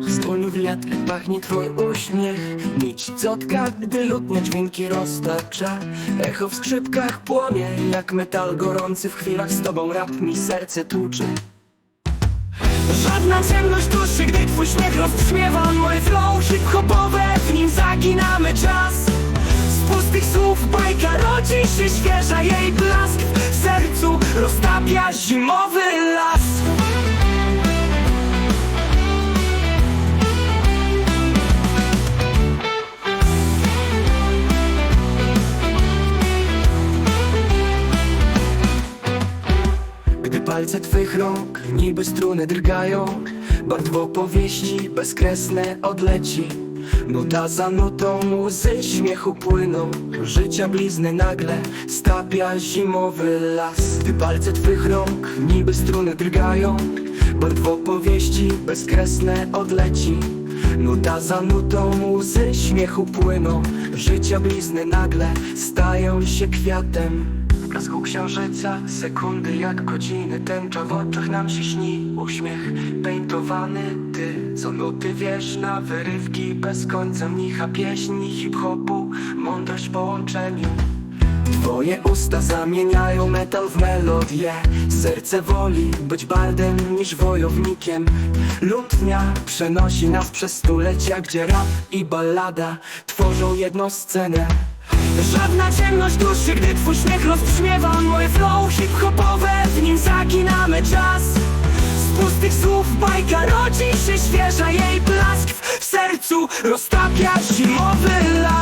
Z dłonią wiatr Pachnie twój uśmiech. Nić cotka, gdy lutnie dźwięki roztacza Echo w skrzypkach płonie Jak metal gorący. W chwilach z tobą rap mi serce tłucze Żadna ciemność duszy, gdy twój śmiech rozbrzmiewa Moje flow. Hip-hopowe, w nim zaginamy czas. Z pustych słów bajka rodzi się świeża Jej blask w sercu roztapia zimowy palce twych rąk niby struny drgają Barw opowieści bezkresne odleci. Nuta za nutą łzy śmiechu płyną Życia blizny nagle stapia zimowy las. Gdy palce twych rąk niby struny drgają Barw opowieści bezkresne odleci. Nuta za nutą łzy śmiechu płyną Życia blizny nagle stają się kwiatem blasku księżyca sekundy jak godziny Tęcza w oczach nam się śni. Uśmiech pejntowany Ty co nuty wiesz na wyrywki Bez końca mnicha pieśni hip-hopu Mądrość w połączeniu. Twoje usta zamieniają metal w melodię. Serce woli być bardem niż wojownikiem. Lutnia przenosi nas przez stulecia Gdzie rap i ballada tworzą jedną scenę Żadna ciemność duszy, gdy twój śmiech rozbrzmiewa. Moje flow hip-hopowe, w nim zaginamy czas. Z pustych słów bajka rodzi się świeża Jej blask w sercu roztapia zimowy las